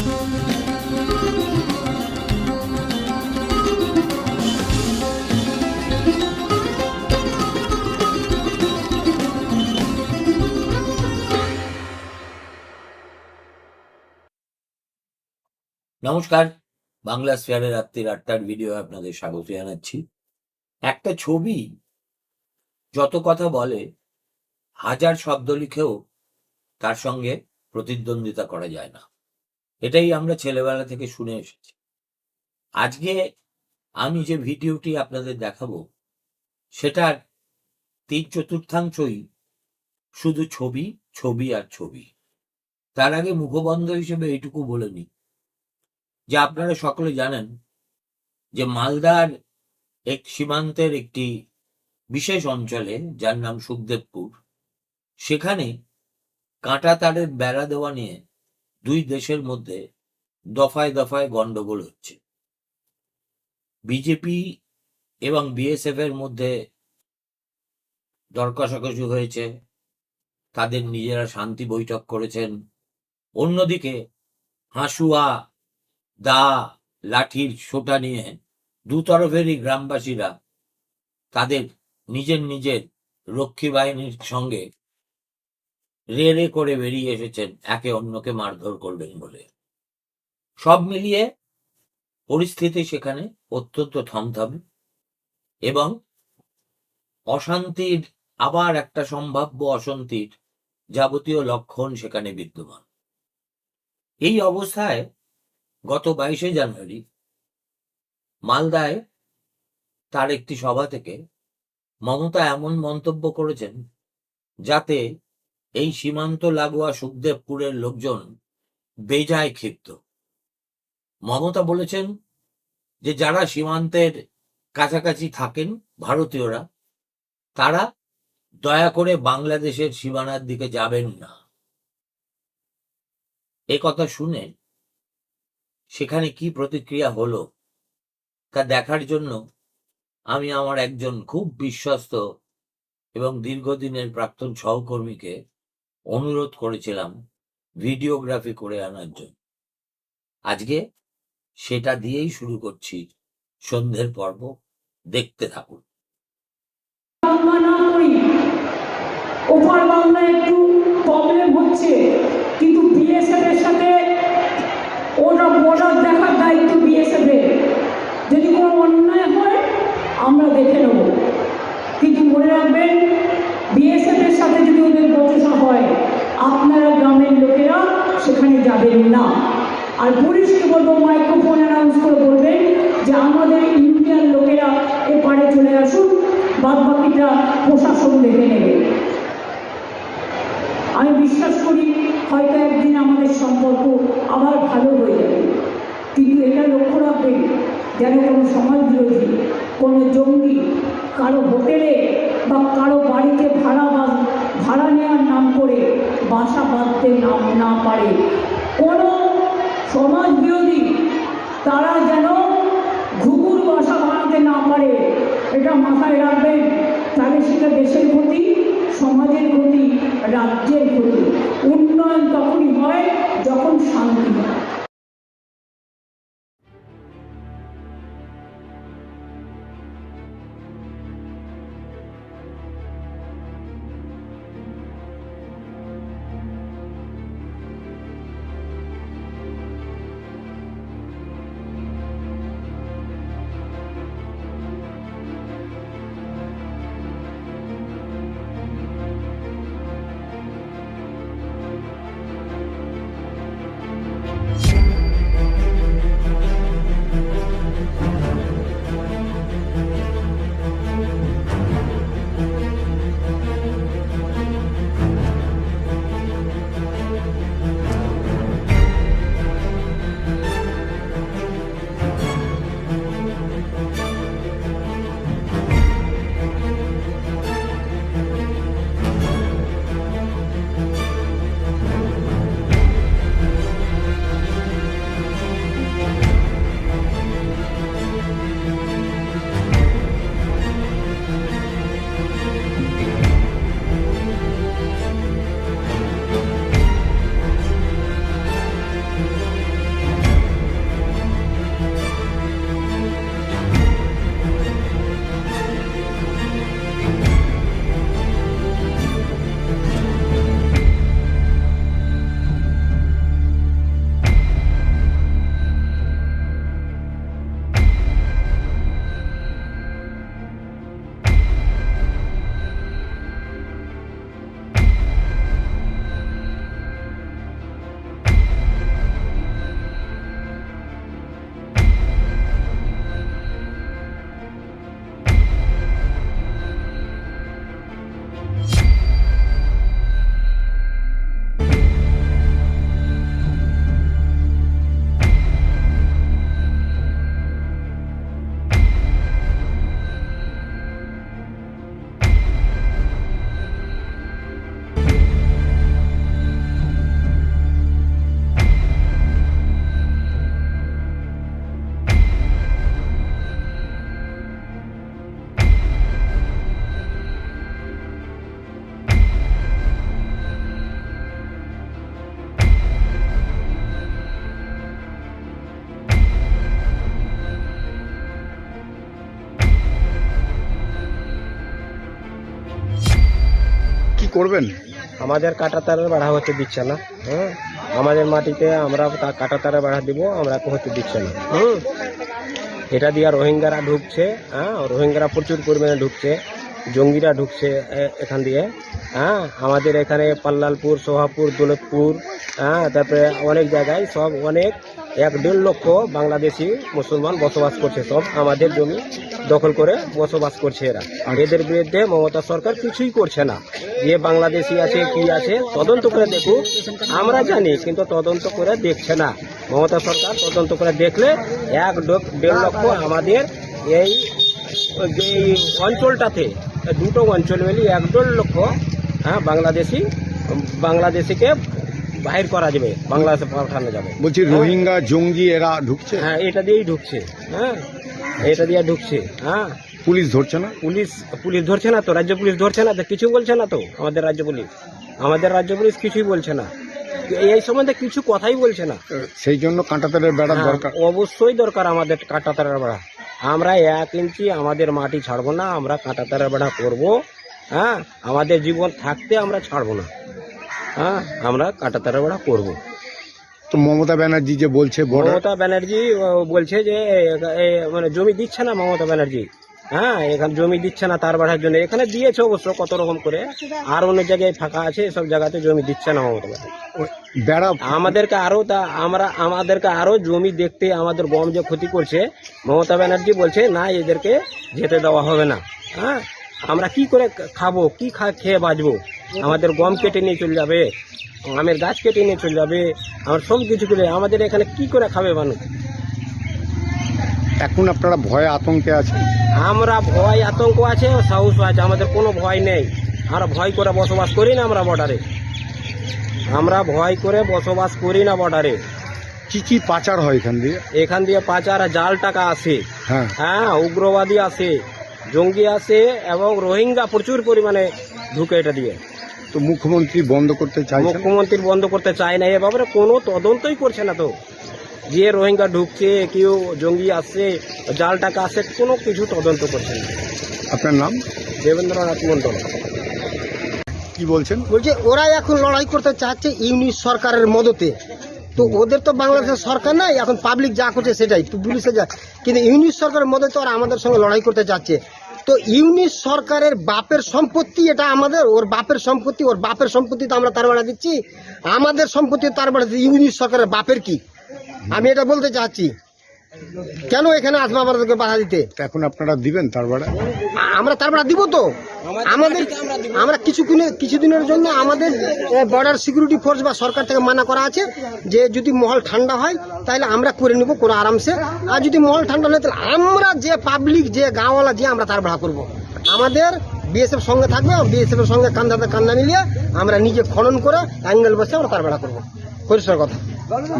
নমস্কার। বাংলা স্পেয়ারের রাত্রির আটটার ভিডিও আপনাদের স্বাগত জানাচ্ছি। একটা ছবি যত কথা বলে, হাজার শব্দ লিখেও তার সঙ্গে প্রতিদ্বন্দ্বিতা করা যায় না। এটাই আমরা ছেলেবেলা থেকে শুনে এসেছি। আজকে আমি যে ভিডিওটি আপনাদের দেখাবো, সেটার তিন চতুর্থাংশই শুধু ছবি ছবি আর ছবি। তার আগে মুখবন্ধ হিসেবে এইটুকু বলে নিই, যে আপনারা সকলে জানেন যে মালদার এক সীমান্তের একটি বিশেষ অঞ্চলে, যার নাম সুখদেবপুর, সেখানে কাঁটা তারের বেড়া দেওয়া নিয়ে দুই দেশের মধ্যে দফায় দফায় গন্ডগোল হচ্ছে। বিজেপি এবং বিএসএফ এর মধ্যে দর কষাকষি হয়েছে। তাদের নিজেরা শান্তি বৈঠক করেছেন। অন্যদিকে হাসুয়া, দা, লাঠির সোটা নিয়ে দু তরফেরই গ্রামবাসীরা তাদের নিজের নিজের রক্ষী বাহিনীর সঙ্গে রে রে করে বেরিয়ে এসেছেন, একে অন্যকে মারধর করবেন বলে। সব মিলিয়ে পরিস্থিতি সেখানে অত্যন্ত থমথমে এবং অশান্তির, আবার একটা সম্ভাব্য অশান্তির যাবতীয় লক্ষণ সেখানে বিদ্যমান। এই অবস্থায় গত বাইশে জানুয়ারি মালদায় তার একটি সভা থেকে মমতা এমন মন্তব্য করেছেন যাতে এই সীমান্ত লাগোয়া সুখদেবপুরের লোকজন বেজায় ক্ষিপ্ত। মমতা বলেছেন যে, যারা সীমান্তের কাছাকাছি থাকেন ভারতীয়রা, তারা দয়া করে বাংলাদেশের সীমানার দিকে যাবেন না। এ কথা শুনে সেখানে কি প্রতিক্রিয়া হলো তা দেখার জন্য আমি আমার একজন খুব বিশ্বস্ত এবং দীর্ঘদিনের প্রাক্তন সহকর্মীকে অনুরোধ করেছিলাম ভিডিওগ্রাফি করে আনার জন্য। আজকে সেটা দিয়েই শুরু করছি সন্ধ্যের পর্ব। দেখতে থাকুন। একটু প্রবলেম হচ্ছে, কিন্তু বিএসএফ এর সাথে ওটা বর্ডার দেখার দায়িত্ব বিএসএফ এর। যদি কোনো অন্যায় হয়, আমরা দেখে নেব। কিন্তু মনে রাখবেন বিএসএফ সাথে যদি ওদের বচসা হয়, আপনারা গ্রামের লোকেরা সেখানে যাবেন না। আর পুলিশকে বলব মাইক্রোফোন অ্যানাউন্স করে বলবেন যে আমাদের ইন্ডিয়ান লোকেরা এপারে চলে আসুন বাদ বাকিটা প্রশাসন দেখে নেবে। আমি বিশ্বাস করি, হয়তো একদিন আমাদের সম্পর্ক আবার ভালো হয়ে যাবে। কিন্তু এটা লক্ষ্য রাখবেন, যেন কোনো সমাজ বিরোধী কোনো জঙ্গি, কারও হোটেলে বা কারও বাড়িতে ভাড়া বা ভাড়া নেওয়ার নাম করে বাসা বাঁধতে না না পারে। কোনো সমাজ বিরোধী তারা যেন ঘুঘুর বাসা বানাতে না পারে, এটা মাথায় রাখবেন। তাহলে সেটা দেশের প্রতি সমাজের প্রতি রাজ্যের প্রতি উন্নয়ন তখনই হয় যখন শান্তি হয়। করবেন? আমাদের কাটা তারের বাড়া হতে দিচ্ছে না হ্যাঁ? আমাদের মাটিতে আমরা কাটা তারের বাড়া দিব, আমরা হতে দিচ্ছে না, হুম? এটা দিয়ে রোহিঙ্গারা ঢুকছে হ্যাঁ? রোহিঙ্গারা প্রচুর পরিমাণে ঢুকছে, জঙ্গিরা ঢুকছে এখান দিয়ে হ্যাঁ? আমাদের এখানে পাল্লালপুর, সোহাপুর, দৌলতপুর হ্যাঁ তারপরে অনেক জায়গায় সব অনেক, এক দেড় লক্ষ বাংলাদেশি মুসলমান বসবাস করছে, সব আমাদের জমি দখল করে বসবাস করছে এরা। এদের বিরুদ্ধে মমতা সরকার কিছুই করছে না। যে বাংলাদেশি আছে, কি আছে, তদন্ত করে দেখুক। আমরা জানি, কিন্তু তদন্ত করে দেখছে না। মমতা সরকার তদন্ত করে দেখলে এক দেড় লক্ষ আমাদের এই যে অঞ্চলটাতে, দুটো অঞ্চল মিলি এক দেড় লক্ষ হ্যাঁ বাংলাদেশি, বাংলাদেশিকে বাহির করা যাবে বাংলাদেশে পাঠানো যাবে। বলছি রোহিঙ্গা জঙ্গি এরা ঢুকছে? হ্যাঁ এটা দিয়েই ঢুকছে হ্যাঁ? এটা দিয়ে ঢুকছে হ্যাঁ? পুলিশ ধরছে না? পুলিশ পুলিশ ধরছে না তো রাজ্য পুলিশ ধরছে না? তো কিছু বলছে না তো আমাদের রাজ্য পুলিশ? আমাদের রাজ্য পুলিশ কিছুই বলছে না। এই সম্বন্ধে কিছু কথাই বলছে না। সেই জন্য কাঁটাতারের বেড়ার হ্যাঁ, দরকার। অবশ্যই দরকার আমাদের কাঁটা তারের বেড়া। আমরা এক ইঞ্চি আমাদের মাটি ছাড়বো না আমরা কাঁটা তারের বেড়া করব হ্যাঁ? আমাদের জীবন থাকতে আমরা ছাড়বো না। হ্যাঁ আমরা কাঁটা তারের বেড়া করব। তো মমতা ব্যানার্জি যে বলছে মমতা ব্যানার্জি বলছে যে মানে জমি দিচ্ছে না মমতা ব্যানার্জি। হ্যাঁ এখানে জমি দিচ্ছে না তার বাড়ার জন্য। এখানে দিয়েছে অবশ্য কত রকম করে। আর অন্য জায়গায় ফাঁকা আছে সব জায়গাতে জমি দিচ্ছে না মমতা ব্যানার্জি। বেড়া আমাদেরকে আরও তা আমরা আমাদেরকে আরও জমি দেখতে আমাদের গম যে ক্ষতি করছে মমতা ব্যানার্জি বলছে না এদেরকে যেতে দেওয়া হবে না। হ্যাঁ আমরা কি করে খাব কি খা খেয়ে বাঁচবো? আমাদের গম কেটে নিয়ে চলে যাবে আমের গাছ কেটে নিয়ে চলে যাবে আমার সব কিছু করে আমাদের এখানে কি করে খাবে মানুষ? এখন আপনারা ভয়ে আতঙ্কে আছেন? আমরা ভয় আতঙ্ক আছে ও সাহস আছে আমাদের কোনো ভয় নেই। আমরা ভয় করে বসবাস করি না আমরা বর্ডারে। আমরা ভয় করে বসবাস করি না বর্ডারে। কি কি পাচার হয় এখান দিয়ে? এখান দিয়ে পাচার জাল টাকা আসে। হ্যাঁ। হ্যাঁ উগ্রবাদী আসে জঙ্গি আসে এবং রোহিঙ্গা প্রচুর পরিমাণে ঢুকে এটা দিয়ে। তো মুখ্যমন্ত্রী বন্ধ করতে চাইছেন মুখ্যমন্ত্রী বন্ধ করতে চায় না। এ ব্যাপারে কোনো তদন্তই করছে না তো। যে রোহিঙ্গা ঢুকছে কেউ জঙ্গি আসছে জাল টাকা আসে কোনো কিছু তদন্ত করছে না। আপনার নাম? দেবেন্দ্রনাথ মন্ডল কি বলছেন? বলছে ওরা এখন লড়াই করতে চাচ্ছে ইউনিট সরকারের মদতে। তো ওদের তো বাংলাদেশের সরকার নাই এখন পাবলিক যা করছে সেটাই। তো পুলিশে যা কিন্তু ইউনিট সরকারের মদতে ওরা আমাদের সঙ্গে লড়াই করতে চাচ্ছে। তো ইউনিট সরকারের বাপের সম্পত্তি এটা আমাদের, ওর বাপের সম্পত্তি, ওর বাপের সম্পত্তি তো আমরা তার বেড়া দিচ্ছি। আমাদের সম্পত্তি তার বেড়া দিচ্ছি ইউনিট সরকারের বাপের কি? আমি এটা বলতে চাচ্ছি। কেন এখানে আসব আমাদেরকে বাধা দিতে? তা এখন আপনারা দিবেন তার আ- আমরা তারপরে দিব তো? আমাদের আমরা কিছু কিছুদিনের জন্য আমাদের বর্ডার সিকিউরিটি ফোর্স বা সরকার থেকে মানা করা আছে যে যদি মহল ঠান্ডা হয় তাহলে আমরা করে নিব কোনো আরামসে। আর যদি মহল ঠান্ডা হয় তাহলে আমরা যে পাবলিক যে গাঁওয়ালা যে আমরা তার ভাড়া করব। আমাদের বিএসএফ সঙ্গে থাকবে বিএসএফ এর সঙ্গে কান্দাতে কান্দা মিলিয়ে আমরা নিজে খনন করে অ্যাঙ্গেল বসে আমরা তার ভাড়া করব। পরিষ্কার কথা।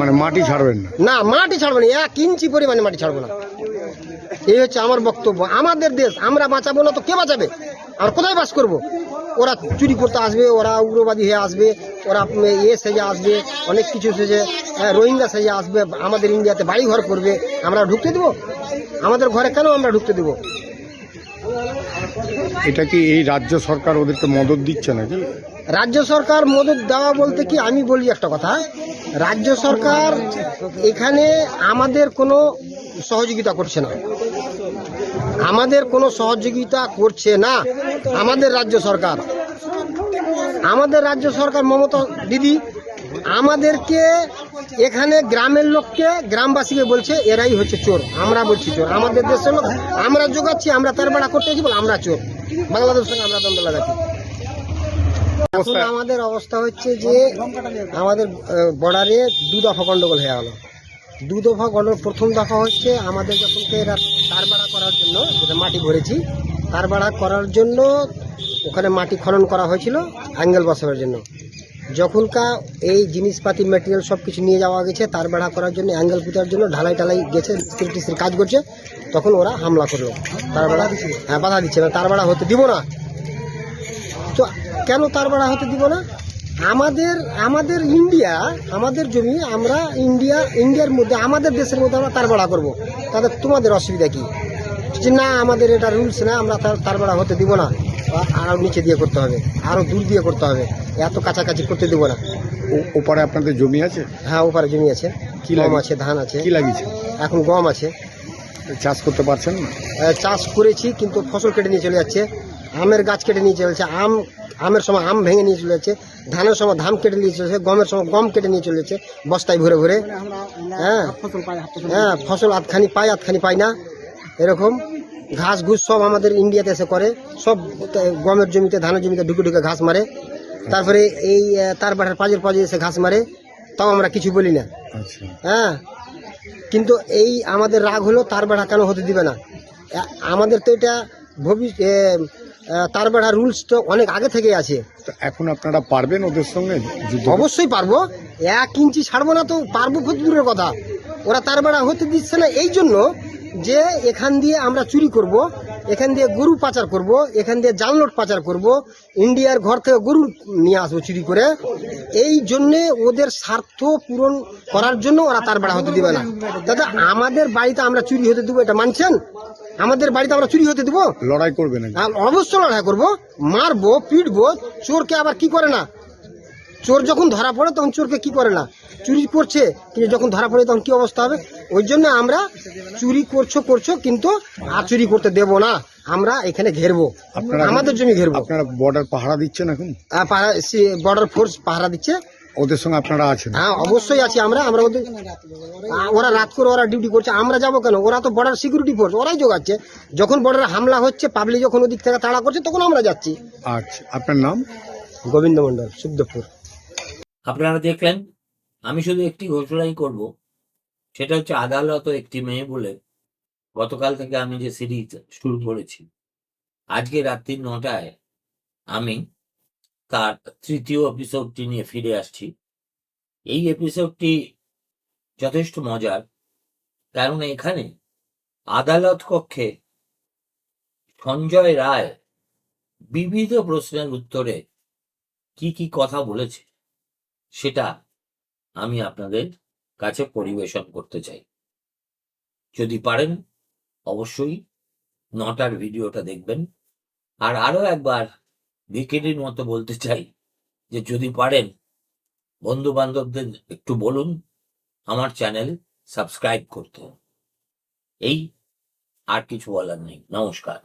মানে মাটি ছাড়বেন না। না মাটি ছাড়বো না এক ইঞ্চি পরিমাণে মাটি ছাড়বো না। এই হচ্ছে আমার বক্তব্য। আমাদের দেশ আমরা বাঁচাবো না তো কে বাঁচাবে? আর কোথায় বাস করব? ওরা চুরি করতে আসবে ওরা উগ্রবাদী হয়ে আসবে ওরা এ সেজে আসবে অনেক কিছু সেজে হ্যাঁ, রোহিঙ্গা সেজে আসবে আমাদের ইন্ডিয়াতে বাড়ি ঘর করবে আমরা ঢুকতে দেবো? আমাদের ঘরে কেন আমরা ঢুকতে দেবো? এটা কি এই রাজ্য সরকার ওদেরকে মদত দিচ্ছে নাকি? রাজ্য সরকার মদত দেওয়া বলতে কি আমি বলি একটা কথা? রাজ্য সরকার এখানে আমাদের কোনো সহযোগিতা করছে না। আমাদের কোনো সহযোগিতা করছে না আমাদের রাজ্য সরকার। আমাদের রাজ্য সরকার মমতা দিদি, আমাদেরকে এখানে গ্রামের লোককে, গ্রামবাসীকে বলছে, এরাই হচ্ছে চোর। আমরা বলছি চোর। আমাদের দেশের লোক, আমরা যোগাচ্ছি আমরা তার বেড়া করতে বলে আমরা চোর। বাংলাদেশের সঙ্গে আমরা দ্বন্দ্ব লাগাচ্ছি। এখন আমাদের অবস্থা হচ্ছে যে আমাদের বর্ডারে দু দফা গন্ডগোল হয়ে গেল। দু দফা গন্ডগোল প্রথম দফা হচ্ছে আমাদের যখন এরা তার বাড়া করার জন্য যেটা মাটি ভরেছি তার বাড়া করার জন্য ওখানে মাটি খনন করা হয়েছিল অ্যাঙ্গেল বসানোর জন্য। যখনকা এই জিনিসপাতি মেটেরিয়াল সব কিছু নিয়ে যাওয়া গেছে তার বেড়া করার জন্য অ্যাঙ্গেল পুঁতার জন্য ঢালাই টালাই গেছে মিস্ত্রি টিস্ত্রি কাজ করছে তখন ওরা হামলা করল। তার বেড়া হ্যাঁ বাধা দিচ্ছে না তার বেড়া হতে দিব না। কেন তার বেড়া হতে দিব না? আমাদের আমাদের ইন্ডিয়া আমাদের জমি আমরা ইন্ডিয়া ইন্ডিয়ার মধ্যে আমাদের দেশের মধ্যে আমরা তার বেড়া করব। তাদের তোমাদের অসুবিধা কি? যে না আমাদের এটা রুলস না আমরা তার বেড়া হতে দিব না। বা- আরও নিচে দিয়ে করতে হবে আরও দূর দিয়ে করতে হবে এত কাছাকাছি করতে দেবো না। ওপারে আপনাদের জমি আছে? হ্যাঁ ওপারে জমি আছে। কি গম আছে ধান আছে। কি লাগিয়েছে? এখন গম আছে। চাষ করতে পারছেন না? চাষ করেছি কিন্তু ফসল কেটে নিয়ে চলে যাচ্ছে। আমের গাছ কেটে নিয়ে চলেছে আম আমের সময় আম ভেঙে নিয়ে চলেছে ধানের সময় ধান কেটে নিয়ে চলেছে গমের সময় গম কেটে নিয়ে চলেছে বস্তায় ভরে ভরে। হ্যাঁ। হ্যাঁ ফসল আধখানি পাই আধখানি পাই না এরকম। ঘাস ঘুষ সব আমাদের ইন্ডিয়াতে এসে করে সব গমের জমিতে ধানের জমিতে ঢুকে ঢুকে ঘাস মারে। তারপরে এই তার বাড়ার পাজের পাজে এসে ঘাস মারে তাও আমরা কিছু বলি না। আচ্ছা। হ্যাঁ। কিন্তু এই আমাদের রাগ হলো তার বেড়া কেন হতে দিবে না? আমাদের তো এটা ভবিষ্যৎ তার বেড়া রুলস তো অনেক আগে থেকে আছে। তো এখন আপনারা পারবেন ওদের সঙ্গে যুদ্ধ অবশ্যই পারব। এক ইঞ্চি ছাড়বো না তো পারব খুব দূরের কথা। ওরা তার বেড়া হতে দিচ্ছে না। এই জন্য যে এখান দিয়ে আমরা চুরি করব এখান দিয়ে গরু পাচার করব এখান দিয়ে জালনোট পাচার করব ইন্ডিয়ার ঘর থেকে গরু নিয়ে আসব চুরি করে এই জন্যে ওদের স্বার্থ পূরণ করার জন্য ওরা তার বেড়া হতে দিবে না। দাদা আমাদের বাড়িতে আমরা চুরি হতে দেবো এটা মানছেন? আমাদের বাড়িতে আমরা চুরি হতে দেবো? লড়াই করবে না আর অবশ্যই লড়াই করব। মারবো পিটবো চোরকে আবার কি করে না? চোর যখন ধরা পড়ে তখন চোরকে কি করে না? চুরি করছে কিন্তু যখন ধরা পড়ে তখন কি অবস্থা হবে? ওই জন্য আমরা চুরি করছ করছ কিন্তু আর চুরি করতে দেব না। আমরা এখানে ঘেরবো। আমাদের জমি ঘেরবো। আপনারা বর্ডার পাহারা দিচ্ছেন এখন? বর্ডার ফোর্স পাহারা দিচ্ছে। ওদের সঙ্গে আপনারা আছেন? হ্যাঁ অবশ্যই আছি আমরা আমরা ওদের ওরা রাত করে ওরা ডিউটি করছে আমরা যাব কেন? ওরা তো বর্ডার সিকিউরিটি ফোর্স ওরাই যোগাচ্ছে। যখন বর্ডারে হামলা হচ্ছে পাবলিক যখন ওদিক থেকে তাড়া করছে তখন আমরা যাচ্ছি। আচ্ছা আপনার নাম? গোবিন্দ মন্ডল সুখদেবপুর আপনারা দেখলেন আমি শুধু একটি ঘোষণাই করব সেটা হচ্ছে আদালত ও একটি মেয়ে বলে গতকাল থেকে আমি যে সিরিজ শুরু করেছি আজকে রাত্রি নটায় আমি তার তৃতীয় এপিসোডটি নিয়ে ফিরে আসছি। এই এপিসোডটি যথেষ্ট মজার, কারণ এখানে আদালত কক্ষে সঞ্জয় রায় বিবিধ প্রশ্নের উত্তরে কি কি কথা বলেছে, সেটা আমি আপনাদের কাছে পরিবেশন করতে চাই। যদি পারেন, অবশ্যই নটার ভিডিওটা দেখবেন। আর আরও একবার ভিকেটির মতো বলতে চাই যে, যদি পারেন বন্ধু বান্ধবদের একটু বলুন, আমার চ্যানেল সাবস্ক্রাইব করতে। এই আর কিছু বলার নেই। নমস্কার।